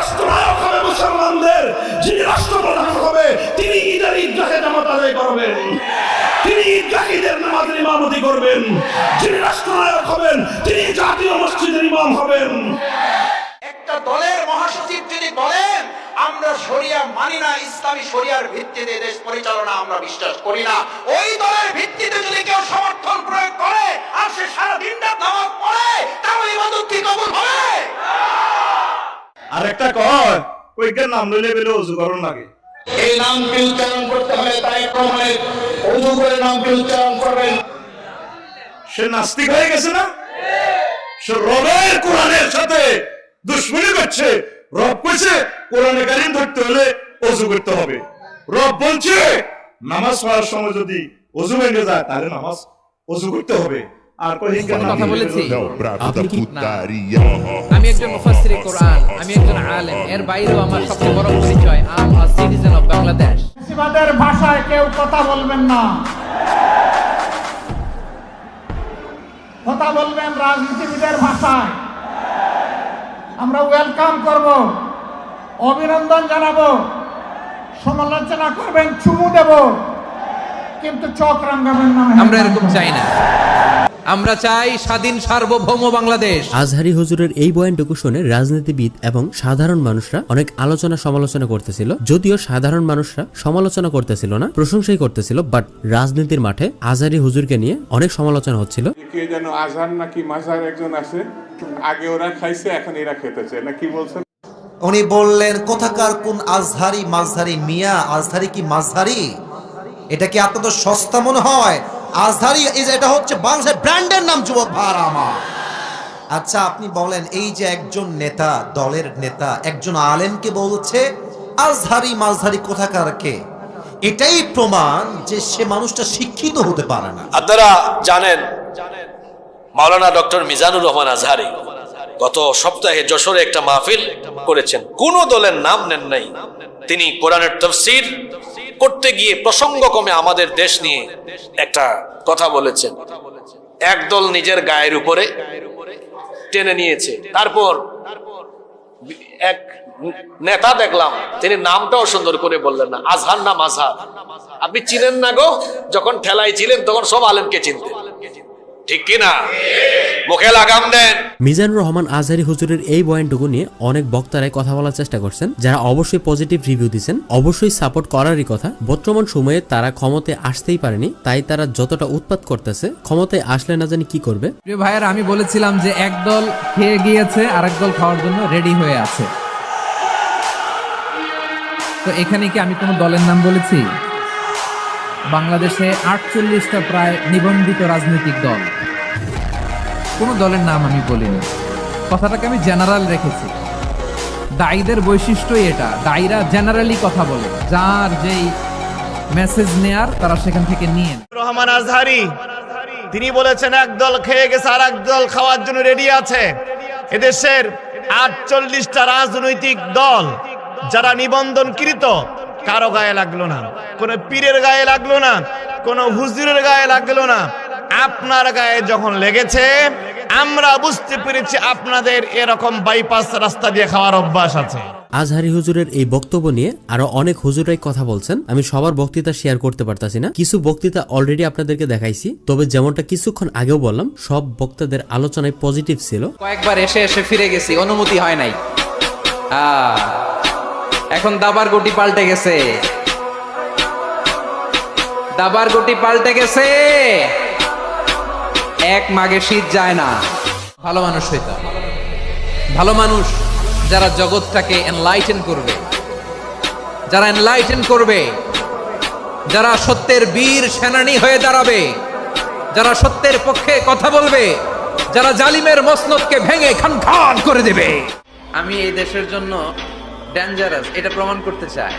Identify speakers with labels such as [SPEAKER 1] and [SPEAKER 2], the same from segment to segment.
[SPEAKER 1] রাষ্ট্রনায়ক হবে মুসলমানদের, যিনি রাষ্ট্রপ্রধান হবে, তিনি ঈদের ঈদগাহে জামাত আদায় করবেন। তিনি ঈদগাহীদের নামাজের ইমামতি করবেন। যিনি রাষ্ট্রনায়ক হবেন, তিনি জাতীয় মসজিদের ইমাম হবেন।
[SPEAKER 2] একটা দলের মহাসচিব যদি বলেন, আমরা শরিয়া মানি না, ইসলামী শরিয়ার ভিত্তিতে দেশ পরিচালনা আমরা বিশ্বাস করি না। ওই দলের ভিত্তিতে যদি কেউ সমর্থন প্রয়োগ করে, আর সে সারা দিনটা নামাজ পড়ে, তাহলে ইবাদত কি কবুল হবে?
[SPEAKER 1] আর একটা কয় নাম লইলে বেলে অজু করুন লাগে।
[SPEAKER 2] এই নামকে উচ্চারণ করতে হলে তাই প্রমাণের অজু করে নামকে উচ্চারণ করবেন।
[SPEAKER 1] সে নাস্তিক হয়ে গেছে না? সে রবের কোরআনের সাথে দুশ্মনী করছে। রব কইছে কোরআনে কারিম ধরতে হলে অজু করতে হবে। রব বলছে নামাজ পড়ার সময় যদি অজু ভেঙে যায় তাহলে নামাজ অজু করতে হবে।
[SPEAKER 3] আমি একজন মুফাসসিরে কোরআন আমি একজন আলেম এর বাইরেও আমার সবচেয়ে বড় পরিচয় I'm a citizen of Bangladesh.
[SPEAKER 4] ভাষায় কেউ কথা বলবেন না। কথা বলবেন রাজনীতিবিদের ভাষায়। আমরা ওয়েলকাম করব অভিনন্দন জানাব সমালোচনা করবেন চুমু দেব কিন্তু চোখ রাঙ্গাবেন না
[SPEAKER 3] আমরা এরকম চাই না। আমরা চাই স্বাধীন সার্বভৌম বাংলাদেশ।
[SPEAKER 5] আজহারি হুজুরের এই বয়ানটুকু শুনে রাজনীতিবিদ এবং সাধারণ মানুষরা অনেক আলোচনা সমালোচনা করতেছিল যদিও সাধারণ মানুষরা সমালোচনা করতেছিল না প্রশংসাই করতেছিল বাট রাজনীতির মাঠে আজহারি হুজুরকে নিয়ে অনেক সমালোচনা হচ্ছিল।
[SPEAKER 6] কে যেন আজহার নাকি মাজার একজন আছে আগে ওরা খাইছে এখন এরা খেতেছে না কি বলছেন?
[SPEAKER 7] উনি বললেন কোথাকার কোন আজহারি মাঝহারি মিয়া আজহারি কি মাঝহারি? এটা কি আপনাদের সস্তা মনে হয়? যে এটা হচ্ছে বাংলাদেশের ব্র্যান্ডের নাম যুবক আচ্ছা আপনি বলেন, এই যে একজন নেতা, দলের নেতা, একজন আলেমকে বলছে কোথাকার কে? এটাই প্রমাণ যে সে মানুষটা শিক্ষিত হতে পারে না।
[SPEAKER 8] আপনারা জানেন, মাওলানা ডক্টর মিজানুর রহমান আজহারি গত সপ্তাহে যশোরে একটা মাহফিল করেছেন। কোন দলের নাম নেন নাই। তিনি কোরআনের তফসির করতে গিয়ে প্রসঙ্গ কমে আমাদের দেশ নিয়ে একটা কথা বলেছেন। একদল নিজের গায়ের উপরে টেনে নিয়েছে। তারপর এক নেতা দেখলাম, তিনি নামটাও সুন্দর করে বললেন না, আজহার নাম আজহার। আপনি চিনেন না গো? যখন ঠেলায় ছিলেন, তখন সব আলেমকে চিনতেন। ঠিক কিনা? মুখে লাগাম দেন।
[SPEAKER 5] মিজানুর রহমান আজহারি হুজুরের এই বয়ানটুকু নিয়ে অনেক বক্তারাই কথা বলার চেষ্টা করছেন যারা অবশ্যই পজিটিভ রিভিউ দিচ্ছেন অবশ্যই সাপোর্ট করারই কথা। বর্তমান সময়ে তারা ক্ষমতায় আসতেই পারেনি তাই তারা যতটা উৎপাত করতেছে ক্ষমতায় আসলে না জানি কি করবে।
[SPEAKER 3] প্রিয় ভাইয়ের আমি বলেছিলাম যে এক দল খেয়ে গিয়েছে আরেক দল খাওয়ার জন্য রেডি হয়ে আছে। তো এখানে কি আমি কোনো দলের নাম বলেছি? বাংলাদেশে আটচল্লিশটা প্রায় নিবন্ধিত রাজনৈতিক দল। কোনো দলের নাম আমি বলিনি। কথাটাকে আমি জেনারেল রেখেছি। দায়ীদের বৈশিষ্ট্যই এটা। দায়ীরা জেনারেলি কথা বলে। যার যেই মেসেজ নেয়ার তারা সেখান থেকে নিয়ে
[SPEAKER 4] রহমান আজহারি, তিনি বলেছেন একদল খেয়ে গেছে আর দল খাওয়ার জন্য রেডি আছে। এদেশের আটচল্লিশটা রাজনৈতিক দল যারা নিবন্ধনকৃত কারও গায়ে লাগল না কোন পীরের গায়ে লাগল না কোন হুজুরের গায়ে লাগল না। আপনার গায়ে যখন লেগেছে আমরা বুঝতে পেরেছি আপনাদের এরকম বাইপাস রাস্তা দিয়ে খাওয়ার অভ্যাস আছে।
[SPEAKER 5] আজহারি হুজুরের এই বক্তব্য নিয়ে আরও অনেক হুজুরাই কথা বলছেন। আমি সবার বক্তৃতা শেয়ার করতে পারতাছি না। কিছু বক্তৃতা অলরেডি আপনাদেরকে দেখাইছি। তবে যেমনটা কিছুক্ষণ আগেও বললাম সব বক্তাদের আলোচনায় পজিটিভ ছিল।
[SPEAKER 3] কয়েকবার এসে এসে ফিরে গেছি অনুমতি হয় নাই। আহ, এখন দাবার গুটি পাল্টে গেছে। দাবার গুটি পাল্টে গেছে। এক মাগে শীত যায় না। ভালো মানুষ হইতে ভালো মানুষ যারা জগৎটাকে এনলাইটেন করবে। যারা এনলাইটেন করবে, যারা সত্যের বীর সেনানি হয়ে দাঁড়াবে, যারা সত্যের পক্ষে কথা বলবে, যারা জালিমের মসনদকে ভেঙে খান খান করে দেবে। আমি এই দেশের জন্য ডেঞ্জারাস এটা প্রমাণ করতে চায়।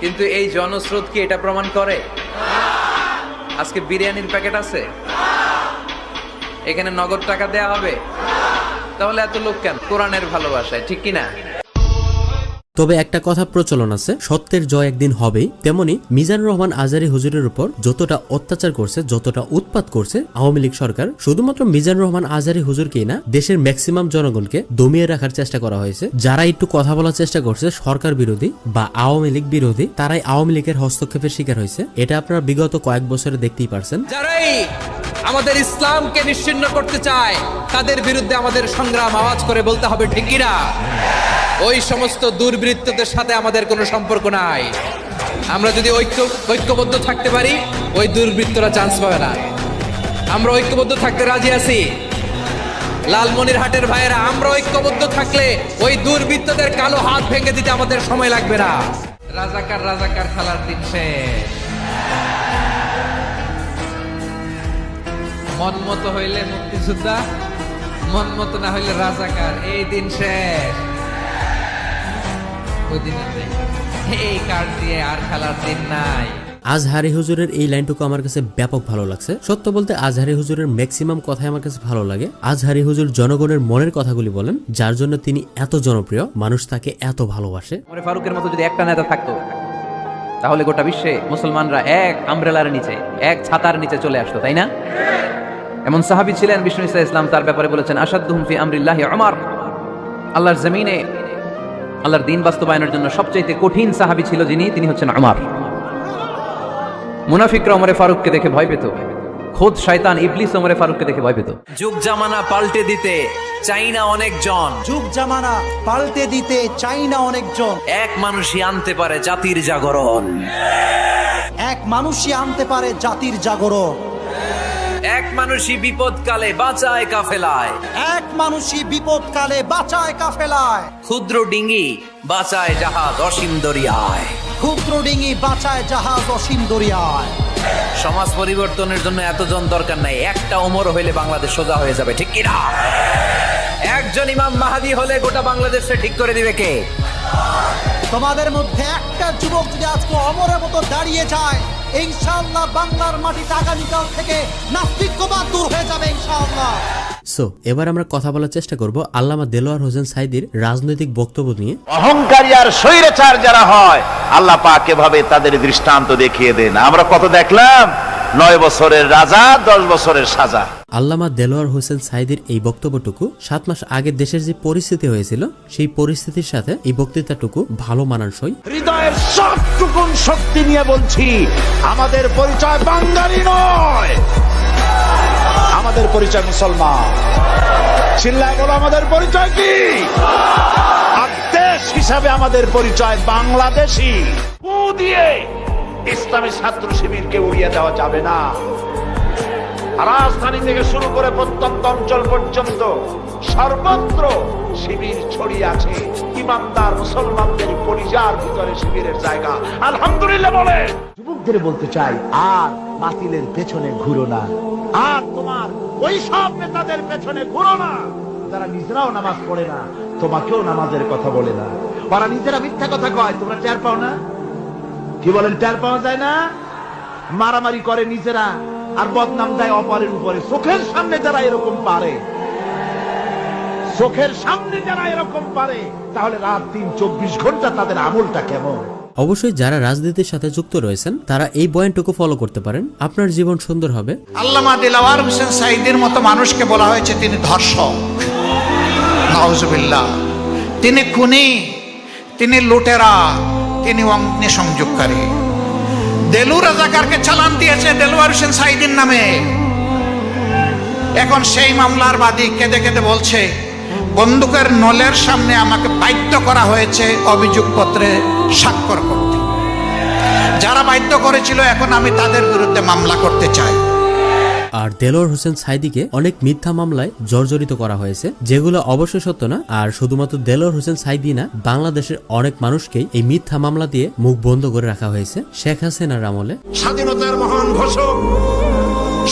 [SPEAKER 3] কিন্তু এই জনস্রোত কি এটা প্রমাণ করে? আজকে বিরিয়ানির প্যাকেট আছে? এখানে নগদ টাকা দেয়া হবে? তাহলে এত লোক কেন? কোরআনের ভালোবাসায়, ঠিক কি না
[SPEAKER 5] তবে একটা কথা প্রচলন আছে, সত্যের জয় একদিন হবেই। তেমনি মিজানুর রহমান আজারি হুজুরের উপর যতটা অত্যাচার করছে, যতটা উৎপাত করছে, আওয়ামী লীগ সরকার, শুধুমাত্র মিজানুর রহমান আজারি হুজুরকেই না, দেশের ম্যাক্সিমাম জনগণকে দমিয়ে রাখার চেষ্টা করা হয়েছে। যারা একটু কথা বলার চেষ্টা করছে, সরকার বিরোধী বা আওয়ামী লীগ বিরোধী, তারাই আওয়ামী লীগের হস্তক্ষেপের শিকার হয়েছে। এটা আপনারা বিগত কয়েক বছরে দেখতেই পারছেন।
[SPEAKER 3] আমাদের ইসলামকে নিশ্চিন্ন করতে চায়, তাদের বিরুদ্ধে আমাদের সংগ্রাম আওয়াজ করে বলতে হবে, ঠিক কিনা? ওই সমস্ত দুর্বৃত্তদের সাথে আমাদের কোনো সম্পর্ক নাই। আমরা যদি ঐক্য, ঐক্যবদ্ধ থাকতে পারি, ওই দুর্বৃত্তরা চান্স পাবে না। আমরা ঐক্যবদ্ধ থাকতে রাজি আছি। লালমনির হাটের ভাইয়েরা, আমরা ঐক্যবদ্ধ থাকলে ওই দুর্বৃত্তদের কালো হাত ভেঙে দিতে আমাদের সময় লাগবে না। রাজাকার রাজাকার খেলার দিন শেষ। মন মতো হইলে মুক্তিযোদ্ধা মন মতো না হইলে রাজাকার, এই দিন শেষ। ওই দিন এই কার্ড দিয়ে আর খেলার দিন নাই।
[SPEAKER 5] আজহারি হুজুরের এই লাইনটুকু আমার কাছে ব্যাপক ভালো লাগছে। সত্য বলতে আজহারি হুজুরের ম্যাক্সিমাম কথাই আমার কাছে ভালো লাগে। আজহারি হুজুর জনগণের মনের কথাগুলি বলেন যার জন্য তিনি এত জনপ্রিয় মানুষ তাকে এত ভালোবাসে।
[SPEAKER 3] ফারুকের মতো যদি একটা নেতা থাকতো তাহলে গোটা বিশ্বে মুসলমানরা এক আমব্রেলার নিচে এক ছাতার নিচে চলে আসতো তাই না? এমন সাহাবী ছিলেন বিষ্ণু ইসলাম তার ব্যাপারে বলেছেন ফি আমরিল্লাহ আমার আল্লাহর জমিনে আল্লাহর দিন বাস্তবায়নের জন্য সবচাইতে কঠিন সাহাবী ছিল যিনি তিনি হচ্ছেন আমার মুনাফিকরা ওমরে ফারুককে দেখে ভয় পেত। খোদ শয়তান ইবলিস ওমরে ফারুককে দেখে ভয় পেত। যুগ জামানা পাল্টে দিতে চাই না অনেকজন।
[SPEAKER 9] যুগ জামানা পাল্টে দিতে চাই না অনেকজন।
[SPEAKER 3] এক মানুষই আনতে পারে জাতির জাগরণ।
[SPEAKER 9] এক মানুষই আনতে পারে জাতির জাগরণ।
[SPEAKER 3] এক মানুষই বিপদকালে বাঁচায় কাফেলায়।
[SPEAKER 9] এক মানুষই বিপদকালে বাঁচায় কাফেলায়।
[SPEAKER 3] ক্ষুদ্র ডিঙ্গি বাঁচায় জাহাজ অসীম দরিয়ায়।
[SPEAKER 9] ক্ষুদ্র ডিঙি বাঁচায় জাহাজ অসীম দরিয়ায়।
[SPEAKER 3] সমাজ পরিবর্তনের জন্য এতজন দরকার নাই একটা ওমর হইলে বাংলাদেশ সোজা হয়ে যাবে ঠিক কিনা? একজন ইমাম মাহাদি হলে গোটা বাংলাদেশে ঠিক করে দিবে কে?
[SPEAKER 9] তোমাদের মধ্যে একটা যুবক যদি আজকে অমরের মতো দাঁড়িয়ে যায় ইনশাআল্লাহ বাংলার মাটি আগামীকাল থেকে নাস্তিক্যবাদ দূর হয়ে যাবে ইনশাআল্লাহ।
[SPEAKER 5] সো এবার আমরা কথা বলার চেষ্টা করব আল্লামা দেলোয়ার হোসেন সাইদির রাজনৈতিক বক্তব্য নিয়ে।
[SPEAKER 10] অহংকারী আর স্বৈরাচার যারা হয় আল্লাহ পাক এভাবে তাদের দৃষ্টান্ত দেখিয়ে দেন। আমরা কত দেখলাম? নয় বছরের রাজা দশ বছরের সাজা।
[SPEAKER 5] আল্লামা দেলোয়ার হোসেন সাইদির এই বক্তব্যটুকু সাত মাস আগে দেশের যে পরিস্থিতি হয়েছিল সেই পরিস্থিতির সাথে এই বক্তৃতাটুকু ভালো মানানসই।
[SPEAKER 10] হৃদয়ের সবটুকুন শক্তি নিয়ে বলছি আমাদের পরিচয় বাঙালি নয়। আমাদের পরিচয় মুসলমান। চিল্লায় বলো, আমাদের পরিচয় কি? দেশ হিসাবে আমাদের পরিচয় বাংলাদেশি। দিয়ে ইসলামী ছাত্র শিবিরকে উড়িয়ে দেওয়া যাবে না। রাজধানী থেকে শুরু করে প্রত্যন্ত অঞ্চল পর্যন্ত সর্বত্র শিবির ছড়িয়ে আছে। ইমানদার মুসলমানদের পরিজার ভিতরে শিবিরের জায়গা। আলহামদুলিল্লাহ বলে যুবকদের বলতে চাই, আর বাতিলের পেছনে ঘুরো না। আর তোমার ওই সব নেতাদের পেছনে ঘুরো না। যারা নিজেরাও নামাজ পড়ে না, তোমাকেও নামাজের কথা বলে না। ওরা নিজেরা মিথ্যা কথা কয়, তোমরা টের পাও না? কি বলেন, টের পাওয়া যায় না? মারামারি করে নিজেরা, আর বদনাম দেয় অপরের উপরে। চোখের সামনে যারা এরকম পারে, চোখের সামনে যারা এরকম পারে, তাহলে রাত দিন, চব্বিশ ঘণ্টা তাদের আমলটা কেমন?
[SPEAKER 5] অবশ্যই যারা রাজনীতির সাথে যুক্ত রয়েছেন, তারা এই পয়েন্টটুকু ফলো করতে পারেন। আপনার জীবন সুন্দর হবে।
[SPEAKER 2] আল্লামা দিলাওয়ার হোসেন সাইদের মতো মানুষকে বলা হয়েছে তিনি ধর্ষক। নাউজুবিল্লাহ। তিনি খুনি, তিনি লুটেরা, তিনি অগ্নি সংযোগকারী। দেলু রাজাকারকে চালান দিয়েছে দেলোয়ার হোসেন সাইদিন নামে। এখন সেই মামলার বাদী কেঁদে কেঁদে বলছে, বন্দুকের নলের সামনে আমাকে বাধ্য করা হয়েছে অভিযোগপত্রে। স্বাক্ষর করতে। যারা বাধ্য করেছিল এখন আমি তাদের বিরুদ্ধে মামলা করতে চাই।
[SPEAKER 5] আর দেলোয়ার হোসেন সাইদিকে অনেক মিথ্যা মামলায় জর্জরিত করা হয়েছে যেগুলো অবশ্যই সত্য না। আর শুধুমাত্র দেলোয়ার হোসেন সাইদি না বাংলাদেশের অনেক মানুষকেই এই মিথ্যা মামলা দিয়ে মুখ বন্ধ করে রাখা হয়েছে শেখ হাসিনার আমলে।
[SPEAKER 10] স্বাধীনতার মহান ঘোষক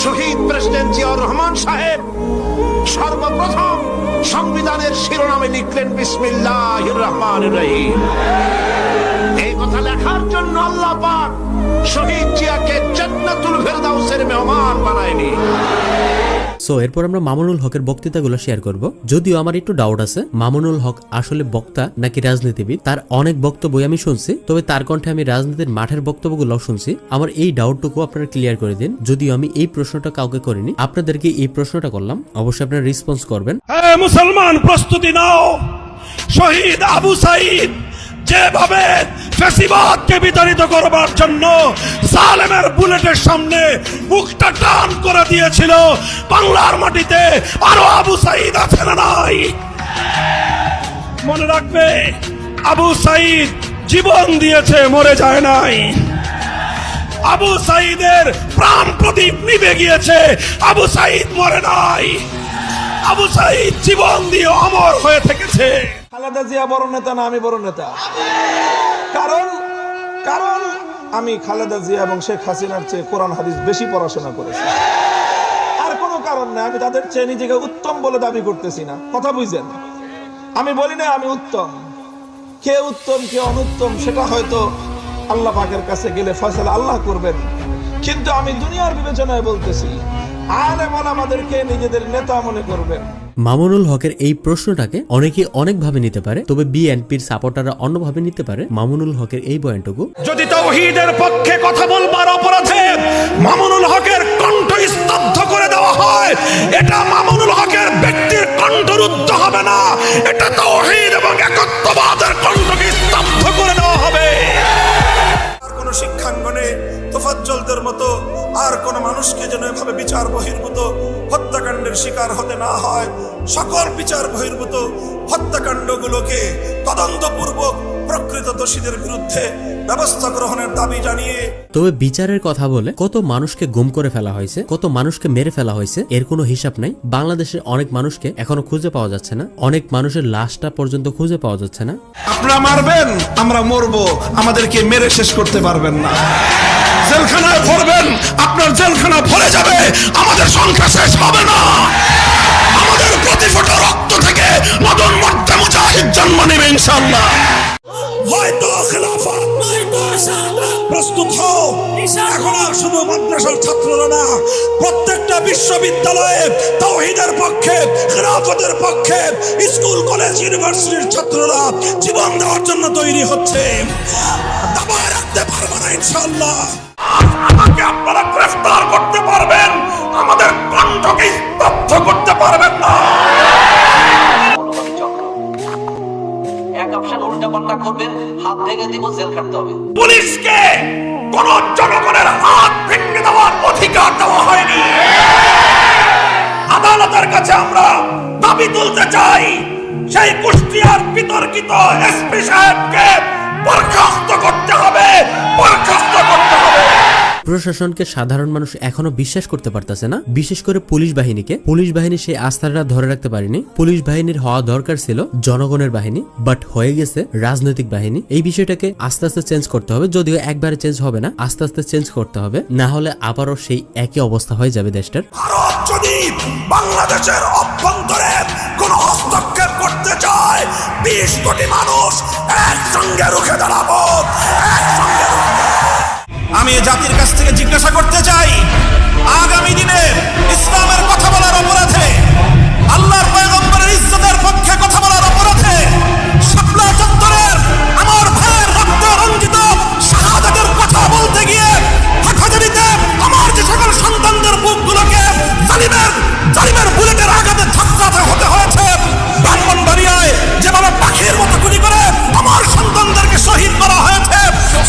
[SPEAKER 10] শহীদ প্রেসিডেন্ট জিয়াউর রহমান সাহেব সর্বপ্রথম সংবিধানের শিরোনামে লিখলেন বিসমিল্লাহ রহমান রহিম। কথা লেখার জন্য আল্লাহ পাক শহীদ জিয়াকে জান্নাতুল ফেরদাউসের মেহমান বানায়নি।
[SPEAKER 5] সো এরপর আমরা মামুনুল হকের বক্তৃতাগুলো শেয়ার করব। যদিও আমার একটু ডাউট আছে মামুনুল হক আসলে বক্তা নাকি রাজনীতিবিদ? তার অনেক বক্তব্যই আমি শুনছি তবে তার কণ্ঠে আমি রাজনীতির মাঠের বক্তব্যগুলো শুনছি। আমার এই ডাউটটুকু আপনারা ক্লিয়ার করে দিন। যদিও আমি এই প্রশ্নটা কাউকে করিনি আপনাদেরকে এই প্রশ্নটা করলাম। অবশ্যই আপনারা রেসপন্স করবেন।
[SPEAKER 11] হ্যাঁ মুসলমান প্রস্তুতি নাও। শহীদ আবু সাইদ যেভাবে ফেসিবাদকে বিতাড়িত করবার জন্য সালেমের বুলেটের সামনে মুখটা টান করে দিয়েছিল, বাংলার মাটিতে আরও আবু সাইদ আছে না নাই? মনে রাখবে, আবু সাইদ জীবন দিয়েছে, মরে যায় নাই। আবু সাইদের প্রাণ প্রদীপ নিভে গিয়েছে, আবু সাইদ মরে নাই। আবু সাইদ জীবন দিয়ে অমর হয়ে থেকেছে।
[SPEAKER 12] খালেদা জিয়া বড় নেতা না আমি বড় নেতা? কারণ কারণ আমি খালেদা জিয়া এবং শেখ হাসিনার চেয়ে কোরআন হাদিস বেশি পড়াশোনা করেছি। আর কোনো কারণ নাই, আমি তাদের চেয়ে নিজেকে উত্তম বলে দাবি করতেছি না। কথা বুঝছেন আমি বলি না আমি উত্তম। কে উত্তম, কে অনুত্তম, সেটা হয়তো আল্লাহ পাকের কাছে গেলে ফয়সালা আল্লাহ করবেন। কিন্তু আমি দুনিয়ার বিবেচনায় বলতেছি, আলেম আমাদেরকে নিজেদের নেতা মনে করবেন।
[SPEAKER 5] মামুনুল হকের এই প্রশ্নটাকে অনেকে অনেকভাবে নিতে পারে তবে বিএনপির সাপোর্টাররা অন্যভাবে নিতে পারে। মামুনুল হকের এই বয়ানটুকু
[SPEAKER 11] যদি তৌহিদের পক্ষে কথা বলবার অপরাধে মামুনুল হকের কণ্ঠ স্তব্ধ করে দেওয়া হয় এটা মামুনুল হকের ব্যক্তির কণ্ঠরুদ্ধ হবে না এটা তৌহিদ এবং একত্ববাদের কণ্ঠকে স্তব্ধ করে দেওয়া হবে।
[SPEAKER 13] আর কোন শিক্ষাঙ্গনে তোফাজ্জলদের মতো আর কোন মানুষকে যেন এভাবে বিচার বহির্ভূত হত্যাকাণ্ডের শিকার হতে না হয়। সকল বিচার বহির্ভূত হত্যাকাণ্ডগুলোকে তদন্তপূর্বক প্রকৃত দোষীদের বিরুদ্ধে ব্যবস্থা গ্রহণের দাবি জানিয়ে
[SPEAKER 5] তবে বিচারের কথা বলে কত মানুষকে গুম করে ফেলা হয়েছে কত মানুষকে মেরে ফেলা হয়েছে এর কোনো হিসাব নাই। বাংলাদেশের অনেক মানুষকে এখনও খুঁজে পাওয়া যাচ্ছে না। অনেক মানুষের লাশটা পর্যন্ত খুঁজে পাওয়া যাচ্ছে না।
[SPEAKER 11] আপনারা মারবেন আমরা মরবো। আমাদেরকে মেরে শেষ করতে পারবেন না। জেলখানায় ভরবেন আপনার জেলখানা ভরে যাবে, আমাদের সংখ্যা শেষ হবে না। আমাদের প্রতি ফোটা রক্ত থেকে নতুন মধ্যে মুজাহিদ জন্ম নেবে ইনশাল্লাহ প্রত্যেকটা পক্ষে, খেলাফতের পক্ষে, স্কুল, কলেজ, ইউনিভার্সিটির ছাত্ররা জীবন দেওয়ার জন্য তৈরি হচ্ছে। রাখতে পারবে না ইনশাল্লাহ আমাকে আপনারা গ্রেফতার করতে পারবেন আমাদের কণ্ঠকে স্তব্ধ করতে পারবেন না।
[SPEAKER 14] এক অপশন উল্টা পাল্টা করবেন হাত ভেঙে দিব জেল খাটতে হবে।
[SPEAKER 11] পুলিশকে কোন জনগণের হাত ভেঙে দেওয়ার অধিকার দেওয়া হয়নি। আদালতের কাছে আমরা দাবি তুলতে চাই সেই কুষ্টিয়ার বিতর্কিত এসপি সাহেবকে বরখাস্ত করতে হবে বরখাস্ত করতে হবে।
[SPEAKER 5] প্রশাসনকে সাধারণ মানুষ এখনও বিশ্বাস করতে পারতেছে না। বিশেষ করে পুলিশ বাহিনীকে। পুলিশ বাহিনী সেই আস্থাটা ধরে রাখতে পারেনি। পুলিশ বাহিনীর হওয়া দরকার ছিল জনগণের বাহিনী বাট হয়ে গেছে রাজনৈতিক বাহিনী। এই বিষয়টাকে আস্তে আস্তে চেঞ্জ করতে হবে যদিও একবারে চেঞ্জ হবে না আস্তে আস্তে চেঞ্জ করতে হবে। না হলে আবারও সেই একই অবস্থা হয়ে যাবে দেশটার।
[SPEAKER 11] ভারত যদি বাংলাদেশের অভ্যন্তরে কোন করতে চায়, বিশ কোটি মানুষ একসঙ্গে রুখে দাঁড়াবো, একসঙ্গে আমি জাতির কাছ থেকে জিজ্ঞাসা করতে চাই, আগামী দিনে ইসলামের কথা বলার অপরাধে আল্লাহর পয়গম্বরের ইজ্জতের পক্ষে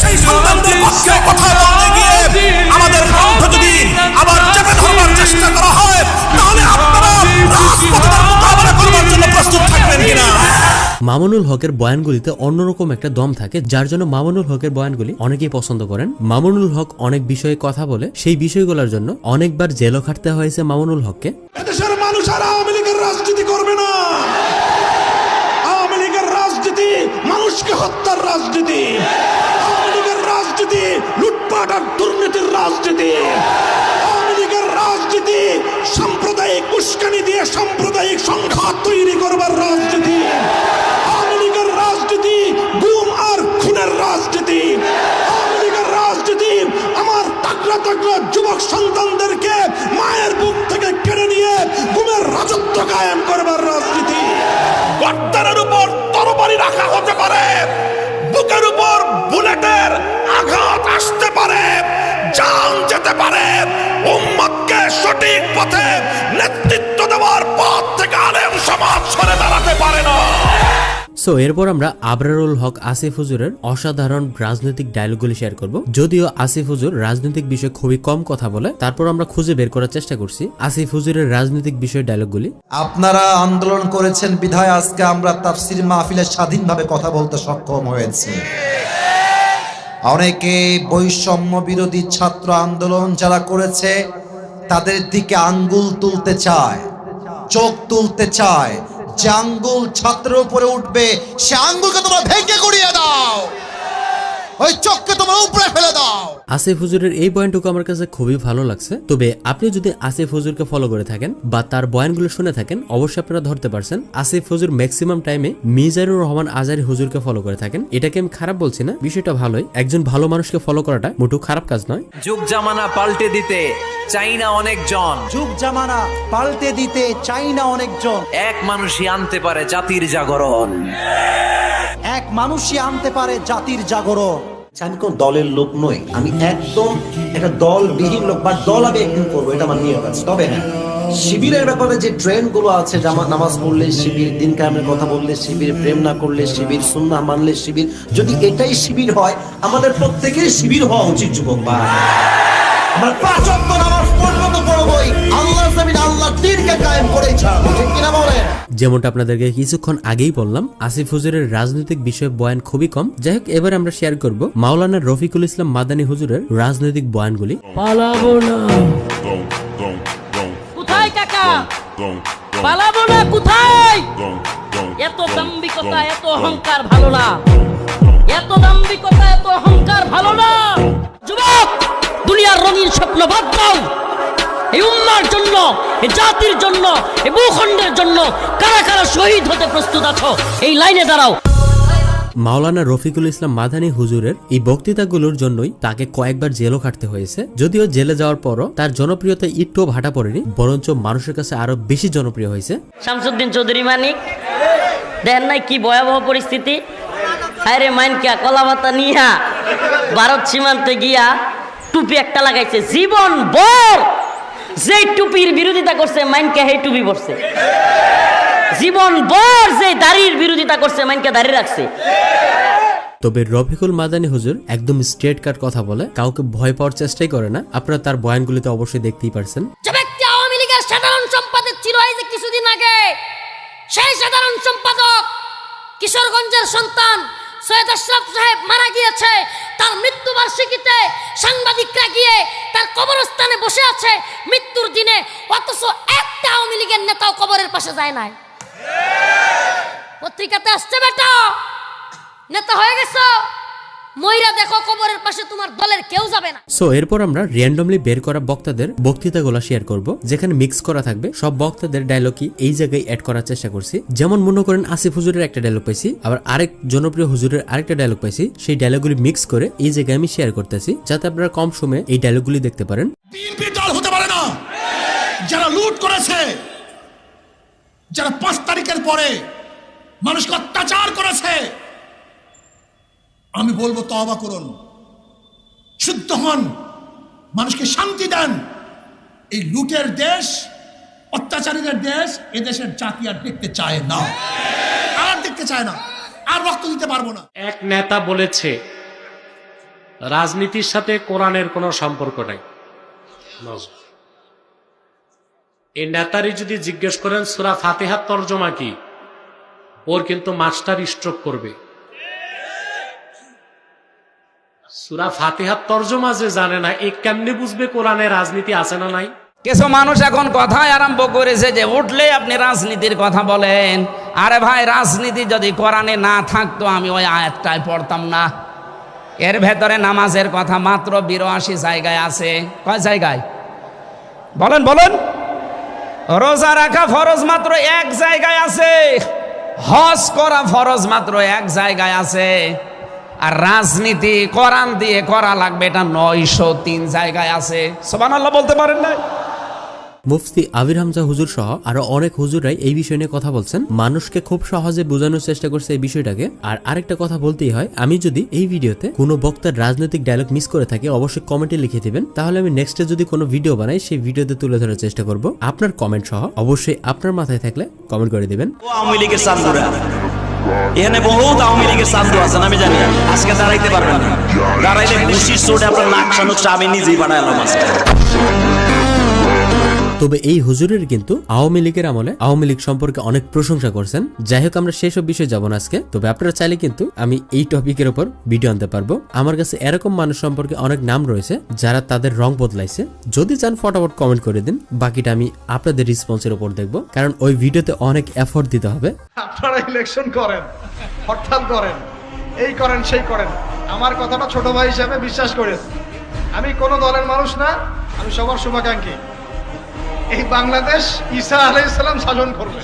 [SPEAKER 11] সেই সন্তানদের পক্ষে কথা বলতে গিয়ে আমাদের কণ্ঠ যদি আবার চেপে ধরবার চেষ্টা করা হয় তাহলে আপনারা রাজপথে মোকাবেলা করবার জন্য প্রস্তুত থাকবেন কিনা?
[SPEAKER 5] মামুনুল হকের বয়ানগুলিতে অন্যরকম একটা দম থাকে যার জন্য মামুনুল হকের বয়ানগুলি অনেকেই পছন্দ করেন। মামুনুল হক অনেক বিষয়ে কথা বলে সেই বিষয়গুলোর জন্য অনেকবার জেলও খাটতে হয়েছে মামুনুল হককে।
[SPEAKER 11] এদেশের মানুষ আর আওয়ামী লীগের রাজনীতি করবে না। আওয়ামী লীগের রাজনীতি মানুষকে হত্যার রাজনীতি আওয়ামী লীগের রাজনীতি। আর দুর্নীতির রাজনীতি। আওয়ামী রাজনীতি সাম্প্রদায়িক উস্কানি দিয়ে সাম্প্রদায়িক সংঘাত তৈরি করবার রাজনীতি। জান যেতে পারে। উম্মতকে সঠিক পথে নেতৃত্ব দেওয়ার পথ থেকে আলেম সমাজ সরে দাঁড়াতে পারে না।
[SPEAKER 5] সো এরপর আমরা আবরারুল হক আসিফ হুজুরের অসাধারণ রাজনৈতিক ডায়লগগুলি শেয়ার করব। যদিও আসিফ হুজুর রাজনৈতিক বিষয়ে খুবই কম কথা বলে তারপর আমরা খুঁজে বের করার চেষ্টা করছি আসিফ হুজুরের রাজনৈতিক বিষয় ডায়লগগুলি
[SPEAKER 7] আপনারা আন্দোলন করেছেন বিধায় আজকে আমরা তাফসির মাহফিলে স্বাধীনভাবে কথা বলতে সক্ষম হয়েছি। অনেকে বৈষম্য বিরোধী ছাত্র আন্দোলন যারা করেছে, তাদের দিকে আঙ্গুল তুলতে চায়, চোখ তুলতে চায়। যে আঙ্গুল ছাত্রের উপরে উঠবে, সে আঙ্গুলকে তোমরা ভেঙে করিয়ে দাও। ওই চোখকে তোমরা উপরে ফেলে দাও।
[SPEAKER 5] আসিফ হুজুরের এই পয়েন্টটুকু আমার কাছে খুবই ভালো লাগছে। তবে আপনি যদি আসিফ হুজুরকে ফলো করে থাকেন বা তার বয়ানগুলো শুনে থাকেন অবশ্যই আপনারা ধরতে পারছেন। আসিফ হুজুর ম্যাক্সিমাম টাইমে মিজানুর রহমান আজারি হুজুরকে ফলো করে থাকেন। এটাকে আমি খারাপ বলছি না বিষয়টা ভালোই। একজন ভালো মানুষকে ফলো করাটা মোটেও খারাপ কাজ নয়।
[SPEAKER 3] যুগ জামানা পাল্টে দিতে চাই না অনেকজন।
[SPEAKER 9] যুগ জামানা পাল্টে দিতে চাই না অনেকজন।
[SPEAKER 3] এক মানুষই আনতে পারে জাতির জাগরণ।
[SPEAKER 9] এক মানুষই আনতে পারে জাতির জাগরণ।
[SPEAKER 15] আমি কোন দলের লোক নই আমি একদম একটা লোক বা দল আমি একদিন করব, এটা আমার আছে। তবে হ্যাঁ শিবিরের ব্যাপারে যে ট্রেন্ডগুলো আছে, জামা নামাজ পড়লে শিবির, দিন কথা বললে শিবির, প্রেম না করলে শিবির, সুন্নাহ মানলে শিবির, যদি এটাই শিবির হয়, আমাদের প্রত্যেকের শিবির হওয়া উচিত, যুবক বা
[SPEAKER 7] আমরা পাঁচ আল্লাহ কায়েম করেই ছাড়বো ঠিক কিনা বলেন?
[SPEAKER 5] যেমনটা আপনাদেরকে কিছুক্ষণ আগেই বললাম আসিফ হুজুরের রাজনৈতিক বিষয়ে বয়ান খুবই কম। যাই হোক এবার আমরা শেয়ার করব মাওলানা রফিকুল ইসলাম মাদানী হুজুরের রাজনৈতিক বয়ানগুলি।
[SPEAKER 16] পালাবো না। কোথায় কাকা? পালাবো না কোথায়? এত দাম্বিকতা এত অহংকার ভালো না। এত দাম্বিকতা এত অহংকার ভালো না। যুবক দুনিয়ার রঙিন স্বপ্ন বাদ দাও। এই উম্মার জন্য এই জাতির জন্য এই ভূখণ্ডের জন্য কারা কারা শহীদ হতে প্রস্তুত আছো? এই লাইনে দাঁড়াও।
[SPEAKER 5] মাওলানা রফিকুল ইসলাম মাদানী হুজুরের এই বক্তৃতাগুলোর জন্যই তাকে কয়েকবার জেলও কাটতে হয়েছে। যদিও জেলে যাওয়ার পরও তার জনপ্রিয়তা একটু ভাটা পড়েনি বরঞ্চ মানুষের কাছে আরও বেশি জনপ্রিয় হয়েছে।
[SPEAKER 16] শামসুদ্দিন চৌধুরী মানিক দেখেন নাই কি ভয়াবহ পরিস্থিতি? আরে মাইনকা কলা পাতা নিয়া ভারত সীমান্তে গিয়া টুপি একটা লাগাইছে জীবন বর যে টুপির বিরোধিতা করছে মাইনকা সেই টুপি পড়ছে জীবন বর যে দাড়ির বিরোধিতা করছে মাইনকা দাড়ি রাখছে।
[SPEAKER 5] তবে রফিকুল মাদানী হুজুর একদম স্ট্রেট কাট কথা বলে কাউকে ভয় পাওয়ার চেষ্টাই করে না। আপনারা তার বয়ানগুলিতে অবশ্যই দেখতেই পারছেন।
[SPEAKER 16] যে ব্যক্তি আওয়ামী লীগের সাধারণ সম্পাদক ছিল এই যে কিছুদিন আগে সেই সাধারণ সম্পাদক কিশোরগঞ্জের সন্তান সৈয়দ আশরাফ সাহেব মারা গিয়েছে তার মৃত্যুবার্ষিকীতে সাংবাদিকরা গিয়ে তার কবরস্থানে বসে আছে মৃত্যুর দিনে অথচ একটা আওয়ামী লীগের নেতাও কবরের পাশে যায় নাই। পত্রিকাতে আসছে বেটা নেতা হয়ে গেছো। ময়রা দেখো কবরের পাশে তোমার দলের কেউ যাবে না।
[SPEAKER 5] সো এরপর আমরা র্যান্ডমলি বের করা বক্তাদের বক্তৃতাগুলো শেয়ার করব যেখানে মিক্স করা থাকবে। সব বক্তাদের ডায়লগই এই জায়গায় অ্যাড করার চেষ্টা করছি। যেমন মনে করেন আসিফ হুজুরের একটা ডায়লগ পাইছি আবার আরেক জনপ্রিয় হুজুরের আরেকটা ডায়লগ পাইছি সেই ডায়লগগুলি মিক্স করে এই জায়গায় আমি শেয়ার করতেছি যাতে আপনারা কম সময়ে এই ডায়লগগুলি দেখতে পারেন।
[SPEAKER 11] বিএনপি দল হতে পারে না। যারা লুট করেছে যারা পাঁচ তারিখের পরে মানুষকে অত্যাচার করেছে আমি বলব তবা করুন। শুদ্ধ হন, মানুষকে শান্তি দেন। এই লুটের দেশ, অত্যাচারীদের দেশ এ দেশের জাতি আর দেখতে চায় না। আর দেখতে চায় না। আর রক্ত দিতে পারব না।
[SPEAKER 17] এক নেতা বলেছে, রাজনীতির সাথে কোরআনের কোনো সম্পর্ক নাই। এই নেতারই যদি জিজ্ঞেস করেন, সুরা ফাতেহার তর্জমা কি? ওর কিন্তু মাস্টার স্ট্রোক করবে। সুরা ফাতেহার তর্জমা যে জানে না, এ কেমনি বুঝবে কোরআনে রাজনীতি আছে না নাই?
[SPEAKER 18] কিছু মানুষ এখন কথাই আরম্ভ করেছে যে, উঠলে আপনি রাজনীতির কথা বলেন। আরে ভাই, রাজনীতি যদি কোরআনে না থাকতো, আমি ওই আয়াতটায় পড়তাম না। এর ভেতরে নামাজের কথা মাত্র বিরাশি জায়গায় আছে। কয় জায়গায়? বলেন বলেন। রোজা রাখা ফরজ মাত্র এক জায়গায় আছে। হজ করা ফরজ মাত্র এক জায়গায় আছে। আর রাজনীতি করান দিয়ে করা লাগবে এটা নয়শো তিন জায়গায় আছে। সোবান আল্লাহ বলতে পারেন না
[SPEAKER 5] মুফতি আবির হামজা হুজুর সহ আরও অনেক হুজুরাই এই বিষয় নিয়ে কথা বলছেন। মানুষকে খুব সহজে বোঝানোর চেষ্টা করছে এই বিষয়টাকে। আর আরেকটা কথা বলতেই হয় আমি যদি এই ভিডিওতে কোনো বক্তার রাজনৈতিক ডায়লগ মিস করে থাকি অবশ্যই কমেন্টে লিখে দিবেন। তাহলে আমি নেক্সটে যদি কোনো ভিডিও বানাই সেই ভিডিওতে তুলে ধরার চেষ্টা করব। আপনার কমেন্ট সহ অবশ্যই আপনার মাথায় থাকলে কমেন্ট করে দিবেন।
[SPEAKER 19] আওয়ামী লীগের চান্দুরা। এখানে বহুত আওয়ামী লীগের ছাত্র আছেন আমি জানি। আজকে দাঁড়াইতে পারবেন না। দাঁড়াইলে খুশির চোটে আপনার নাক সানুক আমি নিজেই বানাইলাম আজকে।
[SPEAKER 5] তবে এই হুজুরের কিন্তু আওয়ামী লীগের আমলে আওয়ামী লীগ সম্পর্কে অনেক প্রশংসা করছেন। যাই হোক আমরা সেসব বিষয়ে যাব না আজকে। তবে আপনারা চাইলে কিন্তু আমি এই টপিকের উপর ভিডিও আনতে পারব। আমার কাছে এরকম মানুষ সম্পর্কে অনেক নাম রয়েছে যারা তাদের রং বদলাইছে। যদি চান, ফটাফট কমেন্ট করে দিন। বাকিটা আমি আপনাদের রেসপন্সের উপর দেখব। কারণ ওই ভিডিওতে অনেক এফোর্ট দিতে হবে।
[SPEAKER 12] আপনারা ইলেকশন করেন, হরতাল করেন, এই করেন, সেই করেন। আমার কথাটা ছোট ভাই হিসাবে বিশ্বাস করেন। আমি কোনো দলের মানুষ না, আমি সবার শুভাকাঙ্ক্ষী। এই বাংলাদেশ ঈসা আলাইসাল্লাম শাসন করবে।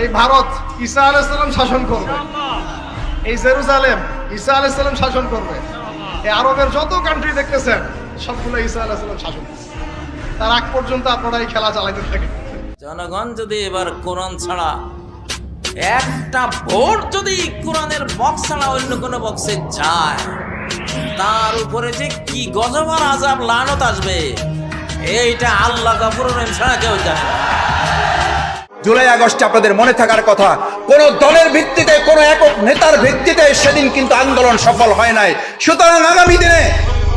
[SPEAKER 12] এই ভারত ঈসা আলাইসাল্লাম শাসন করবে। এই জেরুজালেম ঈসা আলাইসাল্লাম শাসন করবে। এই আরবের যত কান্ট্রি দেখতেছেন, সবগুলো ঈসা আলাইসাল্লাম শাসন তার আগ পর্যন্ত আপনারা এই খেলা চালাইতে থাকেন।
[SPEAKER 19] জনগণ যদি এবার কোরআন ছাড়া, একটা ভোট যদি কোরআনের বক্স ছাড়া অন্য কোনো বক্সে যায়, তার উপরে যে কি গজবার আজাব লানত আসবে। এইটা আল্লাহ গাফুর রহিম ছাড়া কেউ জানে না।
[SPEAKER 2] জুলাই আগস্টে আপনাদের মনে থাকার কথা, কোন দলের ভিত্তিতে, কোন একক নেতার ভিত্তিতে সেদিন কিন্তু আন্দোলন সফল হয় নাই। সুতরাং আগামী দিনে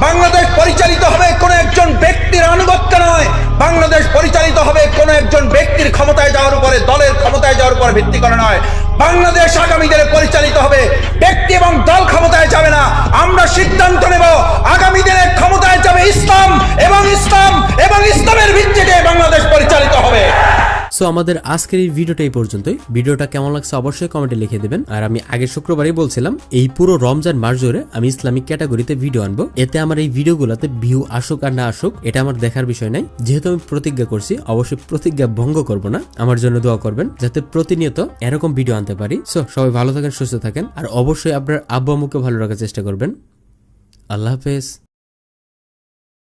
[SPEAKER 2] বাংলাদেশ পরিচালিত হবে কোন একজন ব্যক্তির আনুগত্য নয়। বাংলাদেশ পরিচালিত হবে কোন একজন ব্যক্তির ক্ষমতায় যাওয়ার উপরে, দলের ক্ষমতায় যাওয়ার উপর ভিত্তি করে নয়। বাংলাদেশ আগামী পরিচালিত হবে। ব্যক্তি এবং দল ক্ষমতায় যাবে না। আমরা সিদ্ধান্ত নেব আগামী দিনে ক্ষমতায় যাবে ইসলাম এবং ইসলাম এবং ইসলামের ভিত্তিতে বাংলাদেশ পরিচালিত হবে।
[SPEAKER 5] সো আমাদের আজকের এই ভিডিওটা এই পর্যন্তই। ভিডিওটা কেমন লাগছে অবশ্যই কমেন্টে লিখে দেবেন। আর আমি আগের শুক্রবারই বলছিলাম, এই পুরো রমজান মাস জুড়ে আমি ইসলামিক ক্যাটাগরিতে ভিডিও আনব। এতে আমার এই ভিডিওগুলোতে ভিউ আসুক আর না আসুক, এটা আমার দেখার বিষয় নাই। যেহেতু আমি প্রতিজ্ঞা করছি, অবশ্যই প্রতিজ্ঞা ভঙ্গ করব না। আমার জন্য দোয়া করবেন, যাতে প্রতিনিয়ত এরকম ভিডিও আনতে পারি। সো সবাই ভালো থাকেন, সুস্থ থাকেন। আর অবশ্যই আপনার আব্বু আম্মুকে ভালো রাখার চেষ্টা করবেন। আল্লাহ হাফেজ।